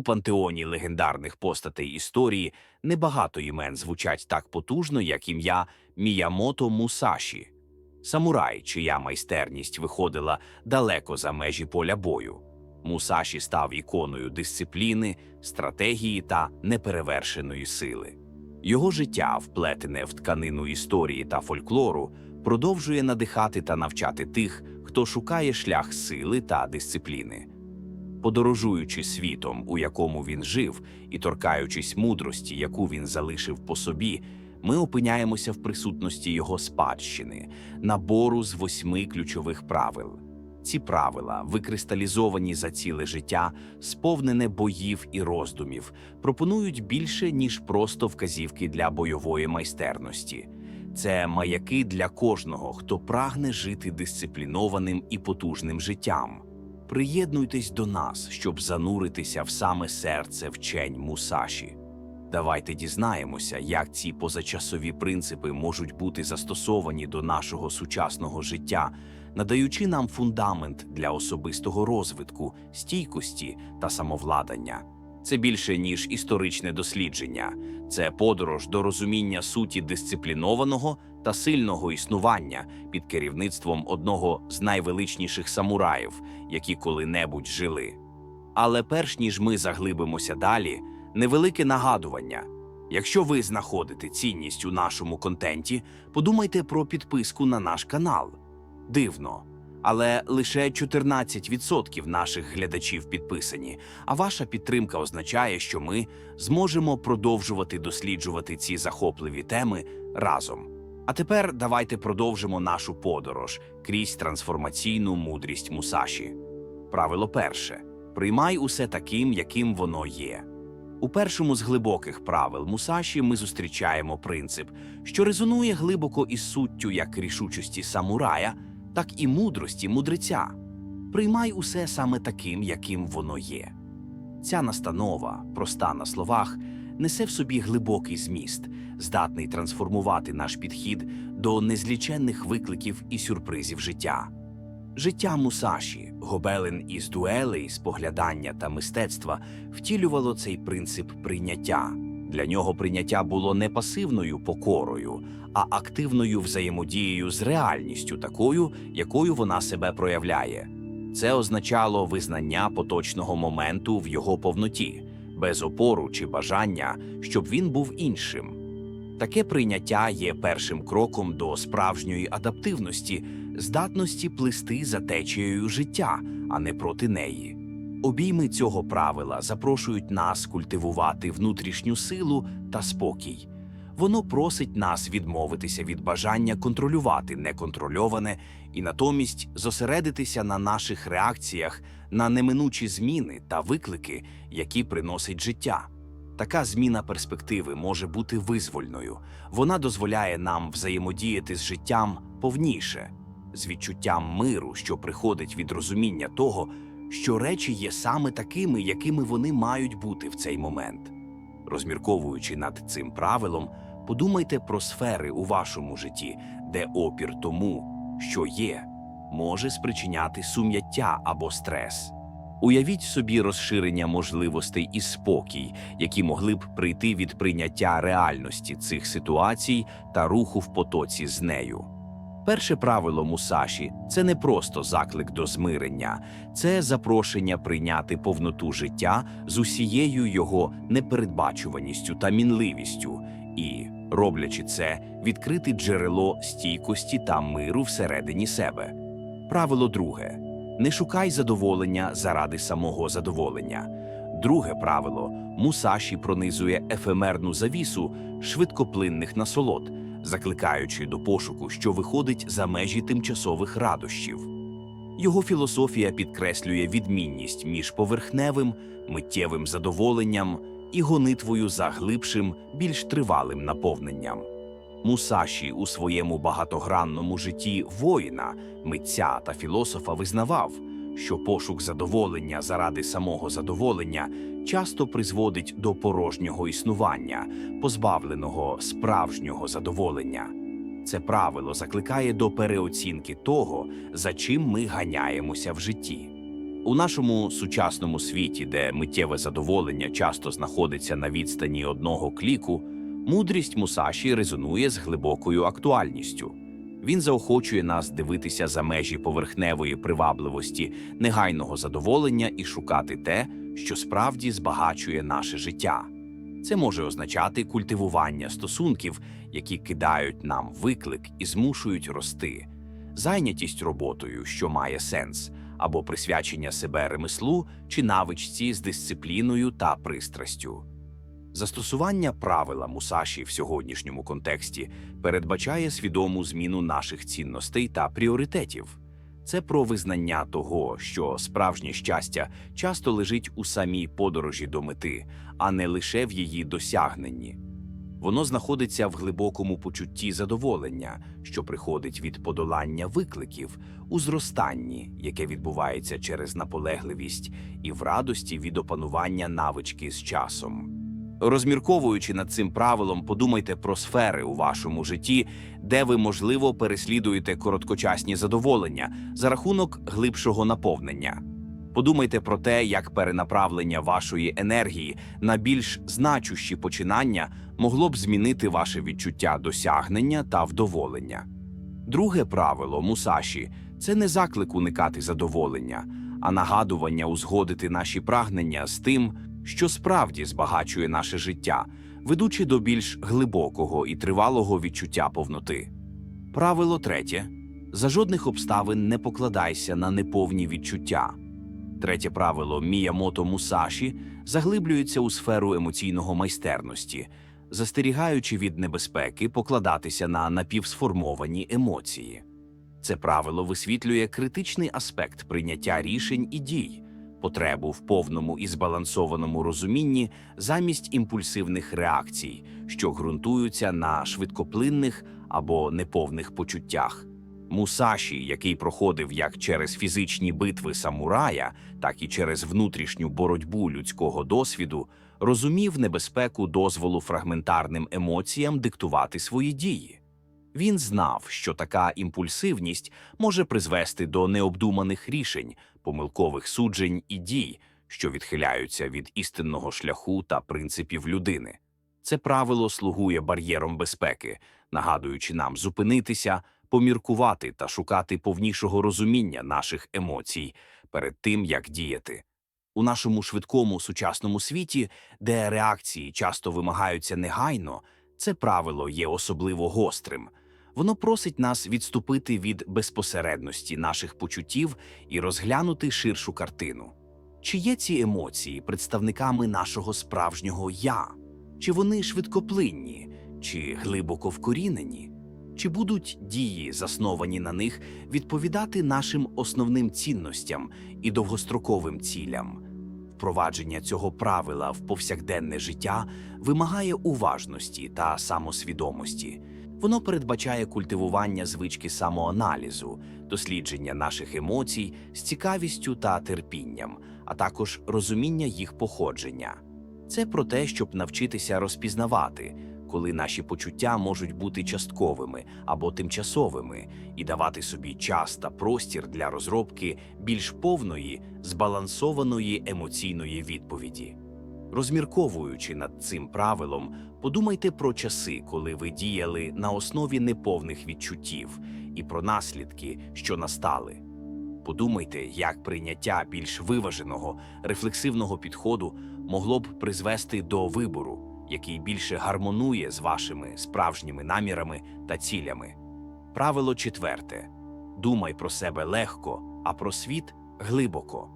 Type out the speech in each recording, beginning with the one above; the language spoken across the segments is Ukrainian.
У пантеоні легендарних постатей історії небагато імен звучать так потужно, як ім'я Міямото Мусаші, самурай, чия майстерність виходила далеко за межі поля бою. Мусаші став іконою дисципліни, стратегії та неперевершеної сили. Його життя, вплетене в тканину історії та фольклору, продовжує надихати та навчати тих, хто шукає шлях сили та дисципліни. Подорожуючи світом, у якому він жив, і торкаючись мудрості, яку він залишив по собі, ми опиняємося в присутності його спадщини, набору з восьми ключових правил. Ці правила, викристалізовані за ціле життя, сповнене боїв і роздумів, пропонують більше, ніж просто вказівки для бойової майстерності. Це маяки для кожного, хто прагне жити дисциплінованим і потужним життям. Приєднуйтесь до нас, щоб зануритися в саме серце вчень Мусаші. Давайте дізнаємося, як ці позачасові принципи можуть бути застосовані до нашого сучасного життя, надаючи нам фундамент для особистого розвитку, стійкості та самовладання. Це більше ніж історичне дослідження, це подорож до розуміння суті дисциплінованого та сильного існування під керівництвом одного з найвеличніших самураїв, які коли-небудь жили. Але перш ніж ми заглибимося далі, невелике нагадування. Якщо ви знаходите цінність у нашому контенті, подумайте про підписку на наш канал. Дивно, але лише 14% наших глядачів підписані, а ваша підтримка означає, що ми зможемо продовжувати досліджувати ці захопливі теми разом. А тепер давайте продовжимо нашу подорож крізь трансформаційну мудрість Мусаші. Правило перше: приймай усе таким, яким воно є. У першому з глибоких правил Мусаші ми зустрічаємо принцип, що резонує глибоко із суттю як рішучості самурая, так і мудрості мудреця. Приймай усе саме таким, яким воно є. Ця настанова, проста на словах, несе в собі глибокий зміст, здатний трансформувати наш підхід до незліченних викликів і сюрпризів життя. Життя Мусаші, гобелен із дуелей, споглядання та мистецтва втілювало цей принцип прийняття. Для нього прийняття було не пасивною покорою, а активною взаємодією з реальністю, такою, якою вона себе проявляє. Це означало визнання поточного моменту в його повноті, без опору чи бажання, щоб він був іншим. Таке прийняття є першим кроком до справжньої адаптивності, здатності плисти за течією життя, а не проти неї. Обійми цього правила запрошують нас культивувати внутрішню силу та спокій. Воно просить нас відмовитися від бажання контролювати неконтрольоване і натомість зосередитися на наших реакціях на неминучі зміни та виклики, які приносить життя. Така зміна перспективи може бути визвольною. Вона дозволяє нам взаємодіяти з життям повніше, з відчуттям миру, що приходить від розуміння того, що речі є саме такими, якими вони мають бути в цей момент. Розмірковуючи над цим правилом, подумайте про сфери у вашому житті, де опір тому, що є, може спричиняти сум'яття або стрес. Уявіть собі розширення можливостей і спокій, які могли б прийти від прийняття реальності цих ситуацій та руху в потоці з нею. Перше правило Мусаші це не просто заклик до змирення, це запрошення прийняти повноту життя з усією його непередбачуваністю та мінливістю, і, роблячи це, відкрити джерело стійкості та миру всередині себе. Правило друге. Не шукай задоволення заради самого задоволення. Друге правило Мусаші пронизує ефемерну завісу швидкоплинних насолод, закликаючи до пошуку, що виходить за межі тимчасових радощів. Його філософія підкреслює відмінність між поверхневим, миттєвим задоволенням і гонитвою за глибшим, більш тривалим наповненням. Мусаші у своєму багатогранному житті воїна, митця та філософа визнавав, що пошук задоволення заради самого задоволення часто призводить до порожнього існування, позбавленого справжнього задоволення. Це правило закликає до переоцінки того, за чим ми ганяємося в житті. У нашому сучасному світі, де миттєве задоволення часто знаходиться на відстані одного кліку, мудрість Мусаші резонує з глибокою актуальністю. Він заохочує нас дивитися за межі поверхневої привабливості, негайного задоволення і шукати те, що справді збагачує наше життя. Це може означати культивування стосунків, які кидають нам виклик і змушують рости, зайнятість роботою, що має сенс, або присвячення себе ремеслу чи навичці з дисципліною та пристрастю. Застосування правила Мусаші в сьогоднішньому контексті передбачає свідому зміну наших цінностей та пріоритетів. Це про визнання того, що справжнє щастя часто лежить у самій подорожі до мети, а не лише в її досягненні. Воно знаходиться в глибокому почутті задоволення, що приходить від подолання викликів, у зростанні, яке відбувається через наполегливість, і в радості від опанування навички з часом. Розмірковуючи над цим правилом, подумайте про сфери у вашому житті, де ви, можливо, переслідуєте короткочасні задоволення за рахунок глибшого наповнення. Подумайте про те, як перенаправлення вашої енергії на більш значущі починання могло б змінити ваше відчуття досягнення та вдоволення. Друге правило Мусаші це не заклик уникати задоволення, а нагадування узгодити наші прагнення з тим, що справді збагачує наше життя, ведучи до більш глибокого і тривалого відчуття повноти. Правило третє за жодних обставин не покладайся на неповні відчуття. Третє правило Міямото Мусаші заглиблюється у сферу емоційного майстерності, застерігаючи від небезпеки покладатися на напівсформовані емоції. Це правило висвітлює критичний аспект прийняття рішень і дій, потребу в повному і збалансованому розумінні замість імпульсивних реакцій, що ґрунтуються на швидкоплинних або неповних почуттях. Мусаші, який проходив як через фізичні битви самурая, так і через внутрішню боротьбу людського досвіду, розумів небезпеку дозволу фрагментарним емоціям диктувати свої дії. Він знав, що така імпульсивність може призвести до необдуманих рішень, помилкових суджень і дій, що відхиляються від істинного шляху та принципів людини. Це правило слугує бар'єром безпеки, нагадуючи нам зупинитися, поміркувати та шукати повнішого розуміння наших емоцій перед тим, як діяти. У нашому швидкому сучасному світі, де реакції часто вимагаються негайно, це правило є особливо гострим. Воно просить нас відступити від безпосередності наших почуттів і розглянути ширшу картину. Чи є ці емоції представниками нашого справжнього я? Чи вони швидкоплинні, чи глибоко вкорінені? Чи будуть дії, засновані на них, відповідати нашим основним цінностям і довгостроковим цілям? Впровадження цього правила в повсякденне життя вимагає уважності та самосвідомості. Воно передбачає культивування звички самоаналізу, дослідження наших емоцій з цікавістю та терпінням, а також розуміння їх походження. Це про те, щоб навчитися розпізнавати, коли наші почуття можуть бути частковими або тимчасовими, і давати собі час та простір для розробки більш повної, збалансованої емоційної відповіді. Розмірковуючи над цим правилом, подумайте про часи, коли ви діяли на основі неповних відчуттів, і про наслідки, що настали. Подумайте, як прийняття більш виваженого, рефлексивного підходу могло б призвести до вибору, який більше гармонує з вашими справжніми намірами та цілями. Правило четверте: думай про себе легко, а про світ глибоко.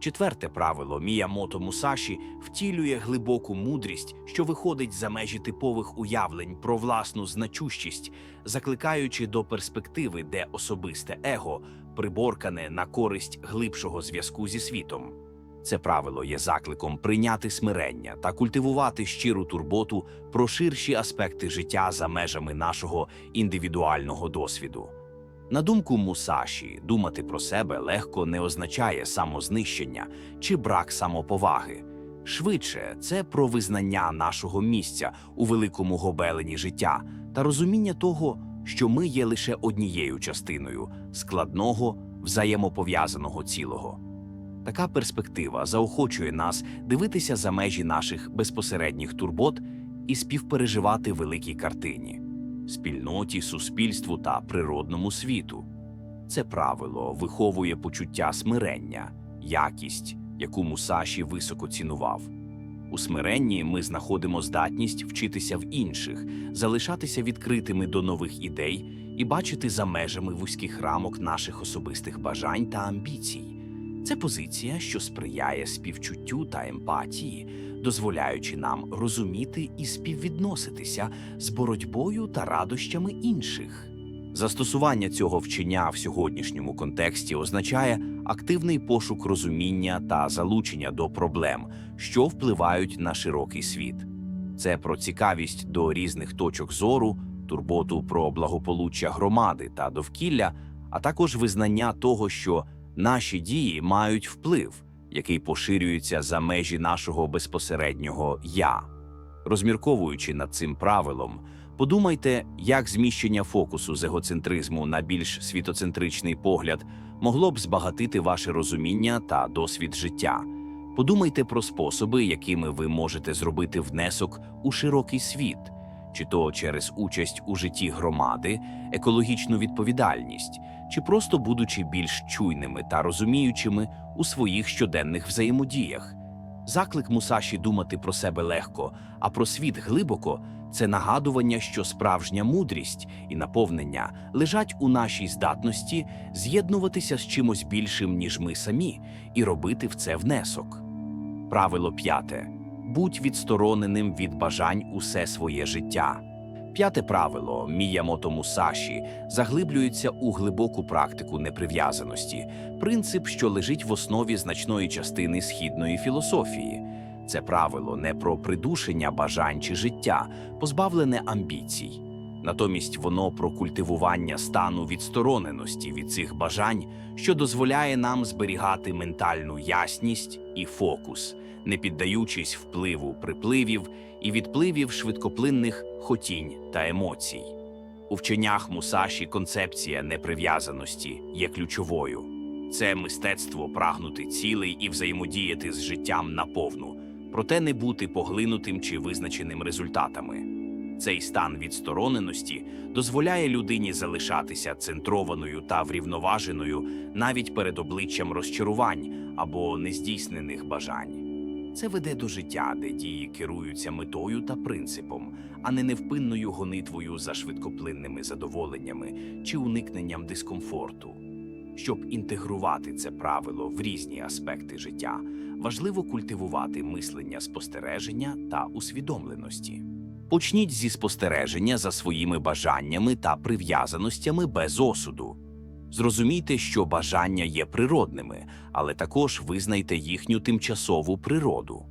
Четверте правило Міямото Мусаші втілює глибоку мудрість, що виходить за межі типових уявлень про власну значущість, закликаючи до перспективи, де особисте его приборкане на користь глибшого зв'язку зі світом. Це правило є закликом прийняти смирення та культивувати щиру турботу про ширші аспекти життя за межами нашого індивідуального досвіду. На думку Мусаші, думати про себе легко не означає самознищення чи брак самоповаги. Швидше, це про визнання нашого місця у великому гобелені життя та розуміння того, що ми є лише однією частиною складного, взаємопов'язаного цілого. Така перспектива заохочує нас дивитися за межі наших безпосередніх турбот і співпереживати великій картині, спільноті, суспільству та природному світу. Це правило виховує почуття смирення, якість, яку Мусаші високо цінував. У смиренні ми знаходимо здатність вчитися в інших, залишатися відкритими до нових ідей і бачити за межами вузьких рамок наших особистих бажань та амбіцій. Це позиція, що сприяє співчуттю та емпатії, дозволяючи нам розуміти і співвідноситися з боротьбою та радощами інших. Застосування цього вчення в сьогоднішньому контексті означає активний пошук розуміння та залучення до проблем, що впливають на широкий світ. Це про цікавість до різних точок зору, турботу про благополуччя громади та довкілля, а також визнання того, що наші дії мають вплив, який поширюється за межі нашого безпосереднього я. Розмірковуючи над цим правилом, подумайте, як зміщення фокусу з егоцентризму на більш світоцентричний погляд могло б збагатити ваше розуміння та досвід життя. Подумайте про способи, якими ви можете зробити внесок у широкий світ, чи то через участь у житті громади, екологічну відповідальність, чи просто будучи більш чуйними та розуміючими у своїх щоденних взаємодіях. Заклик Мусаші думати про себе легко, а про світ глибоко це нагадування, що справжня мудрість і наповнення лежать у нашій здатності з'єднуватися з чимось більшим, ніж ми самі, і робити в це внесок. Правило п'яте будь відстороненим від бажань усе своє життя. П'яте правило Міямото Мусаші заглиблюється у глибоку практику неприв'язаності, принцип, що лежить в основі значної частини східної філософії. Це правило не про придушення бажань чи життя, позбавлене амбіцій. Натомість воно про культивування стану відстороненості від цих бажань, що дозволяє нам зберігати ментальну ясність і фокус, не піддаючись впливу припливів і відпливів швидкоплинних хотінь та емоцій. У вченнях Мусаші концепція неприв'язаності є ключовою. Це мистецтво прагнути цілей і взаємодіяти з життям наповну, проте не бути поглинутим чи визначеним результатами. Цей стан відстороненості дозволяє людині залишатися центрованою та врівноваженою навіть перед обличчям розчарувань або нездійснених бажань. Це веде до життя, де дії керуються метою та принципом, а не невпинною гонитвою за швидкоплинними задоволеннями чи уникненням дискомфорту. Щоб інтегрувати це правило в різні аспекти життя, важливо культивувати мислення спостереження та усвідомленості. Почніть зі спостереження за своїми бажаннями та прив'язаностями без осуду. Зрозумійте, що бажання є природними, але також визнайте їхню тимчасову природу.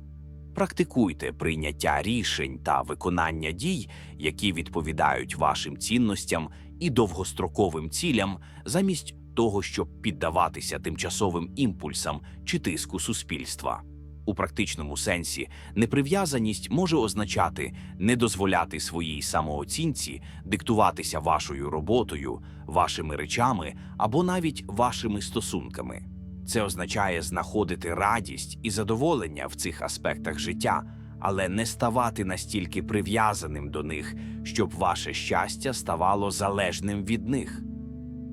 Практикуйте прийняття рішень та виконання дій, які відповідають вашим цінностям і довгостроковим цілям, замість того, щоб піддаватися тимчасовим імпульсам чи тиску суспільства. У практичному сенсі неприв'язаність може означати не дозволяти своїй самооцінці диктуватися вашою роботою, вашими речами або навіть вашими стосунками. Це означає знаходити радість і задоволення в цих аспектах життя, але не ставати настільки прив'язаним до них, щоб ваше щастя ставало залежним від них.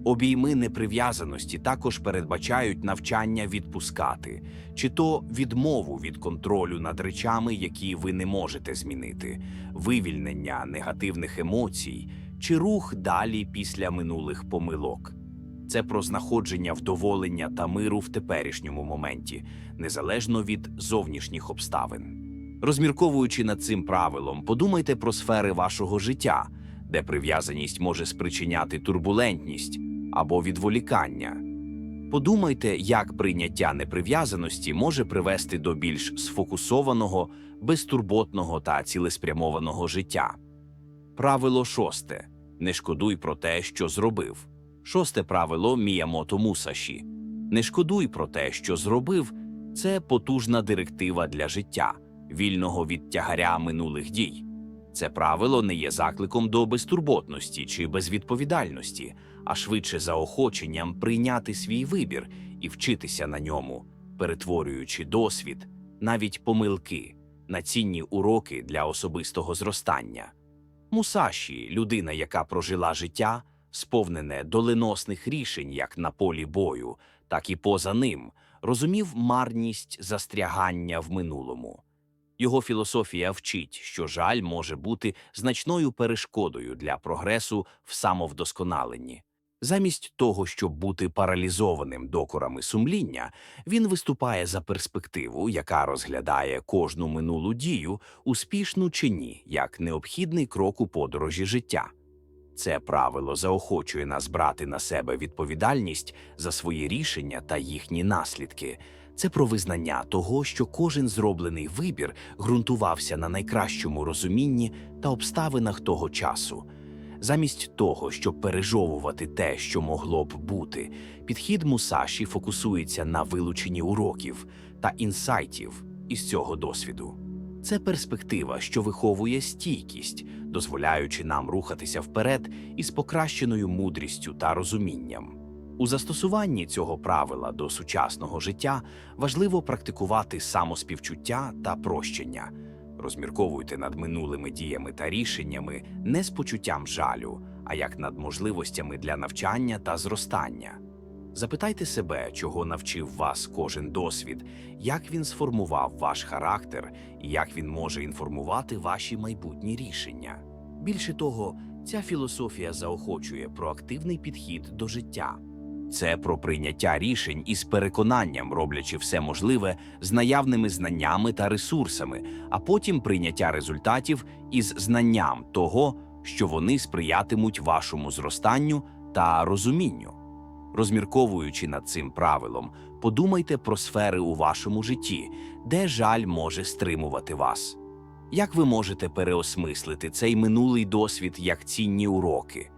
Обійми неприв'язаності також передбачають навчання відпускати, чи то відмову від контролю над речами, які ви не можете змінити, вивільнення негативних емоцій, чи рух далі після минулих помилок. Це про знаходження вдоволення та миру в теперішньому моменті, незалежно від зовнішніх обставин. Розмірковуючи над цим правилом, подумайте про сфери вашого життя, де прив'язаність може спричиняти турбулентність або відволікання. Подумайте, як прийняття неприв'язаності може привести до більш сфокусованого, безтурботного та цілеспрямованого життя. Правило шосте не шкодуй про те, що зробив. Шосте правило Міямото Мусаші не шкодуй про те, що зробив. Це потужна директива для життя, вільного від тягаря минулих дій. Це правило не є закликом до безтурботності чи безвідповідальності, а швидше заохоченням прийняти свій вибір і вчитися на ньому. перетворюючи досвід, навіть помилки на цінні уроки для особистого зростання. Мусаші людина, яка прожила життя, сповнене доленосних рішень як на полі бою, так і поза ним, розумів марність застрягання в минулому. Його філософія вчить, що жаль може бути значною перешкодою для прогресу в самовдосконаленні. Замість того, щоб бути паралізованим докорами сумління, він виступає за перспективу, яка розглядає кожну минулу дію, успішну чи ні, як необхідний крок у подорожі життя. Це правило заохочує нас брати на себе відповідальність за свої рішення та їхні наслідки. Це про визнання того, що кожен зроблений вибір ґрунтувався на найкращому розумінні та обставинах того часу. Замість того, щоб пережовувати те, що могло б бути, підхід Мусаші фокусується на вилученні уроків та інсайтів із цього досвіду. Це перспектива, що виховує стійкість, дозволяючи нам рухатися вперед із покращеною мудрістю та розумінням. У застосуванні цього правила до сучасного життя важливо практикувати самоспівчуття та прощення. Розмірковуйте над минулими діями та рішеннями не з почуттям жалю, а як над можливостями для навчання та зростання. Запитайте себе, чого навчив вас кожен досвід, як він сформував ваш характер і як він може інформувати ваші майбутні рішення. Більше того, ця філософія заохочує проактивний підхід до життя. Це про прийняття рішень із переконанням, роблячи все можливе з наявними знаннями та ресурсами, а потім прийняття результатів із знанням того, що вони сприятимуть вашому зростанню та розумінню. Розмірковуючи над цим правилом, подумайте про сфери у вашому житті, де жаль може стримувати вас. Як ви можете переосмислити цей минулий досвід як цінні уроки?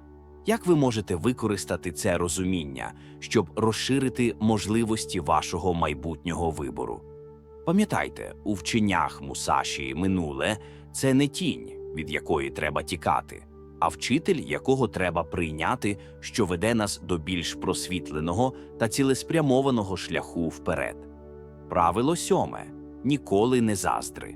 Як ви можете використати це розуміння, щоб розширити можливості вашого майбутнього вибору? Пам'ятайте, у вченнях Мусаші минуле це не тінь, від якої треба тікати, а вчитель, якого треба прийняти, що веде нас до більш просвітленого та цілеспрямованого шляху вперед. Правило сьоме ніколи не заздри.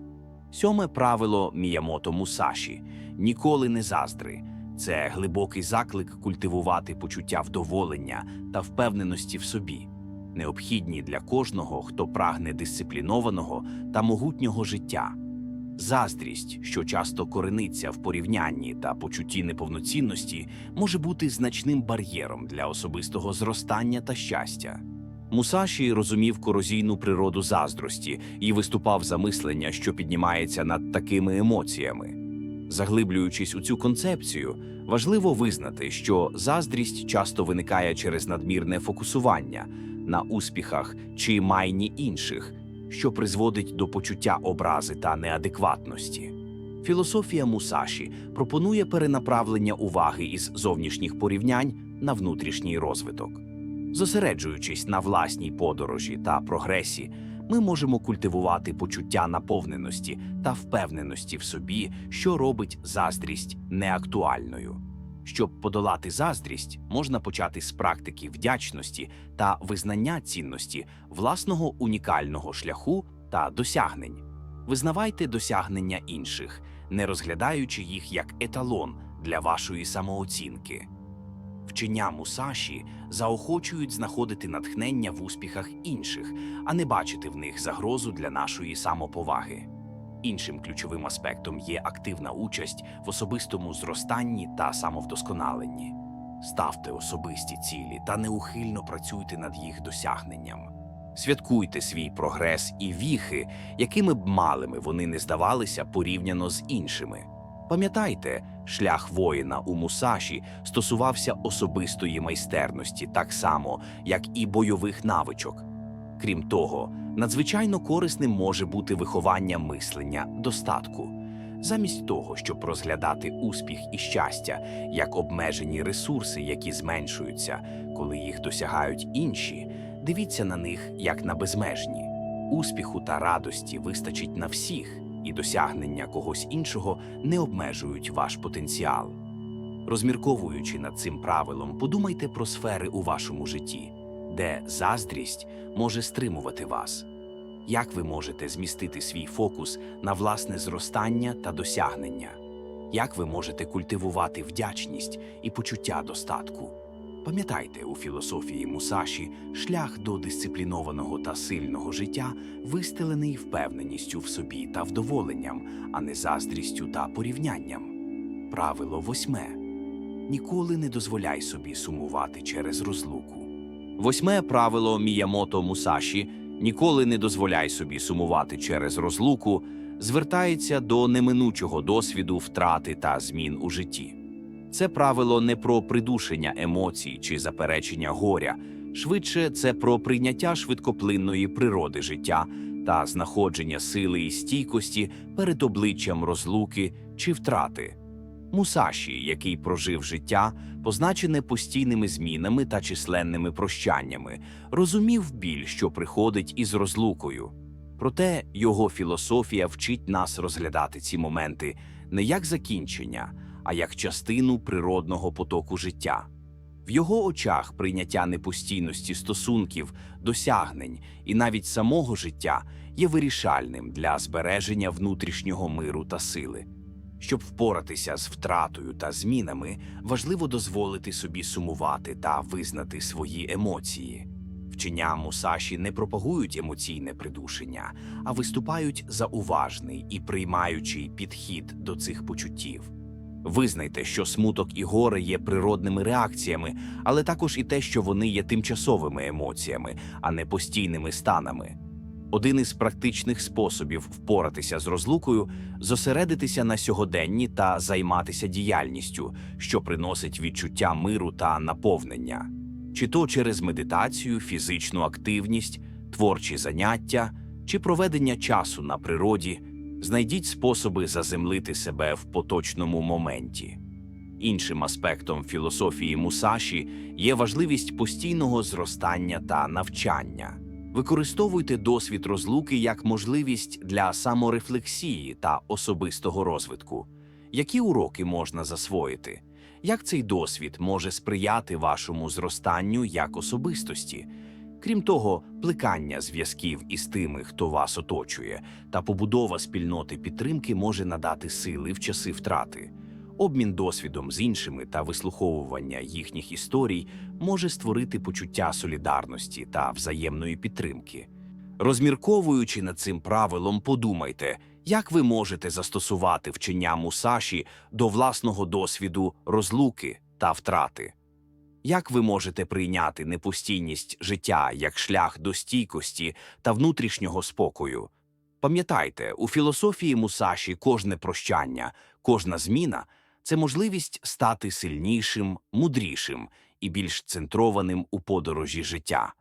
Сьоме правило Міямото Мусаші ніколи не заздри. Це глибокий заклик культивувати почуття вдоволення та впевненості в собі, необхідні для кожного, хто прагне дисциплінованого та могутнього життя. Заздрість, що часто корениться в порівнянні та почутті неповноцінності, може бути значним бар'єром для особистого зростання та щастя. Мусаші розумів корозійну природу заздрості і виступав за мислення, що піднімається над такими емоціями. Заглиблюючись у цю концепцію, важливо визнати, що заздрість часто виникає через надмірне фокусування на успіхах чи майні інших, що призводить до почуття образи та неадекватності. Філософія Мусаші пропонує перенаправлення уваги із зовнішніх порівнянь на внутрішній розвиток. Зосереджуючись на власній подорожі та прогресі, ми можемо культивувати почуття наповненості та впевненості в собі, що робить заздрість неактуальною. Щоб подолати заздрість, можна почати з практики вдячності та визнання цінності власного унікального шляху та досягнень. Визнавайте досягнення інших, не розглядаючи їх як еталон для вашої самооцінки. Вчення Мусаші заохочують знаходити натхнення в успіхах інших, а не бачити в них загрозу для нашої самоповаги. Іншим ключовим аспектом є активна участь в особистому зростанні та самовдосконаленні. Ставте особисті цілі та неухильно працюйте над їх досягненням. Святкуйте свій прогрес і віхи, якими б малими вони не здавалися порівняно з іншими. Пам'ятайте, шлях воїна у Мусаші стосувався особистої майстерності, так само, як і бойових навичок. Крім того, надзвичайно корисним може бути виховання мислення достатку. Замість того, щоб розглядати успіх і щастя як обмежені ресурси, які зменшуються, коли їх досягають інші, дивіться на них як на безмежні. Успіху та радості вистачить на всіх, і досягнення когось іншого не обмежують ваш потенціал. Розмірковуючи над цим правилом, подумайте про сфери у вашому житті, де заздрість може стримувати вас. Як ви можете змістити свій фокус на власне зростання та досягнення? Як ви можете культивувати вдячність і почуття достатку? Пам'ятайте, у філософії Мусаші шлях до дисциплінованого та сильного життя вистелений впевненістю в собі та вдоволенням, а не заздрістю та порівнянням. Правило восьме. Ніколи не дозволяй собі сумувати через розлуку. Восьме правило Міямото Мусаші ніколи не дозволяй собі сумувати через розлуку, звертається до неминучого досвіду втрати та змін у житті. Це правило не про придушення емоцій чи заперечення горя, швидше це про прийняття швидкоплинної природи життя та знаходження сили і стійкості перед обличчям розлуки чи втрати. Мусаші, який прожив життя, позначене постійними змінами та численними прощаннями, розумів біль, що приходить із розлукою. Проте його філософія вчить нас розглядати ці моменти не як закінчення, а як частину природного потоку життя. В його очах прийняття непостійності стосунків, досягнень і навіть самого життя є вирішальним для збереження внутрішнього миру та сили. Щоб впоратися з втратою та змінами, важливо дозволити собі сумувати та визнати свої емоції. Вчення Мусаші не пропагують емоційне придушення, а виступають за уважний і приймаючий підхід до цих почуттів. Визнайте, що смуток і горе є природними реакціями, але також і те, що вони є тимчасовими емоціями, а не постійними станами. Один із практичних способів впоратися з розлукою зосередитися на сьогоденні та займатися діяльністю, що приносить відчуття миру та наповнення, чи то через медитацію, фізичну активність, творчі заняття, чи проведення часу на природі, знайдіть способи заземлити себе в поточному моменті. Іншим аспектом філософії Мусаші є важливість постійного зростання та навчання. Використовуйте досвід розлуки як можливість для саморефлексії та особистого розвитку. Які уроки можна засвоїти? Як цей досвід може сприяти вашому зростанню як особистості? Крім того, плекання зв'язків із тими, хто вас оточує, та побудова спільноти підтримки може надати сили в часи втрати. Обмін досвідом з іншими та вислуховування їхніх історій може створити почуття солідарності та взаємної підтримки. Розмірковуючи над цим правилом, подумайте, як ви можете застосувати вчення Мусаші до власного досвіду розлуки та втрати. Як ви можете прийняти непостійність життя як шлях до стійкості та внутрішнього спокою? Пам'ятайте, у філософії Мусаші кожне прощання, кожна зміна це можливість стати сильнішим, мудрішим і більш центрованим у подорожі життя.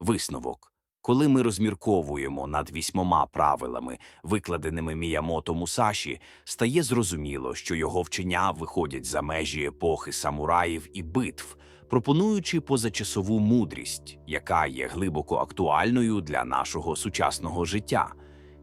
Висновок. Коли ми розмірковуємо над вісьмома правилами, викладеними Міямото Мусаші, стає зрозуміло, що його вчення виходять за межі епохи самураїв і битв, пропонуючи позачасову мудрість, яка є глибоко актуальною для нашого сучасного життя.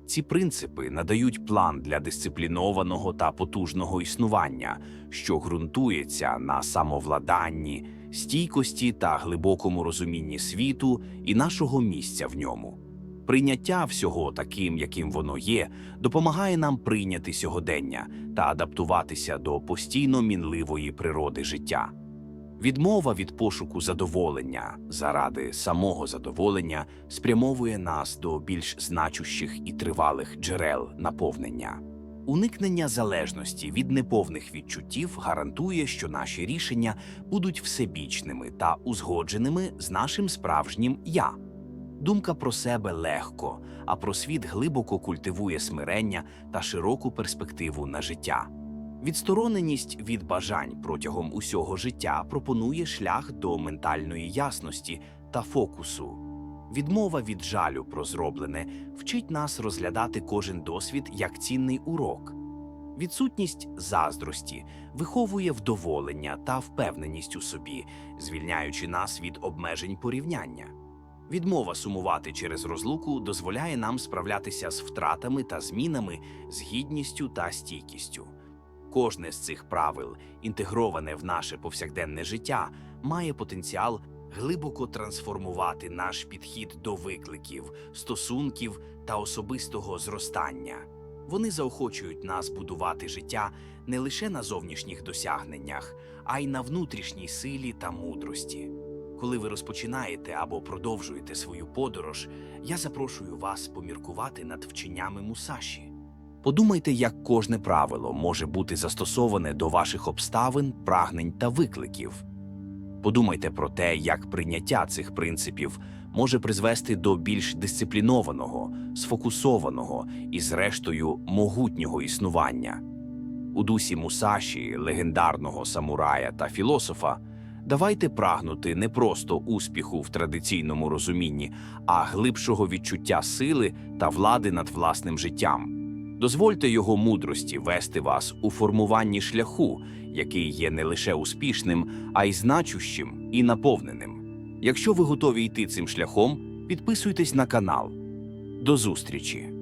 Ці принципи надають план для дисциплінованого та потужного існування, що ґрунтується на самовладанні, стійкості та глибокому розумінні світу і нашого місця в ньому. Прийняття всього таким, яким воно є, допомагає нам прийняти сьогодення та адаптуватися до постійно мінливої природи життя. Відмова від пошуку задоволення заради самого задоволення спрямовує нас до більш значущих і тривалих джерел наповнення. Уникнення залежності від неповних відчуттів гарантує, що наші рішення будуть всебічними та узгодженими з нашим справжнім я. Думка про себе легко, а про світ глибоко культивує смирення та широку перспективу на життя. Відстороненість від бажань протягом усього життя пропонує шлях до ментальної ясності та фокусу. Відмова від жалю про зроблене вчить нас розглядати кожен досвід як цінний урок. Відсутність заздрості виховує вдоволення та впевненість у собі, звільняючи нас від обмежень порівняння. Відмова сумувати через розлуку дозволяє нам справлятися з втратами та змінами з гідністю та стійкістю. Кожне з цих правил, інтегроване в наше повсякденне життя, має потенціал глибоко трансформувати наш підхід до викликів, стосунків та особистого зростання. Вони заохочують нас будувати життя не лише на зовнішніх досягненнях, а й на внутрішній силі та мудрості. Коли ви розпочинаєте або продовжуєте свою подорож, я запрошую вас поміркувати над вченнями Мусаші. Подумайте, як кожне правило може бути застосоване до ваших обставин, прагнень та викликів. Подумайте про те, як прийняття цих принципів може призвести до більш дисциплінованого, сфокусованого і, зрештою, могутнього існування. У дусі Мусаші, легендарного самурая та філософа, давайте прагнути не просто успіху в традиційному розумінні, а глибшого відчуття сили та влади над власним життям. Дозвольте його мудрості вести вас у формуванні шляху, який є не лише успішним, а й значущим і наповненим. Якщо ви готові йти цим шляхом, підписуйтесь на канал. До зустрічі!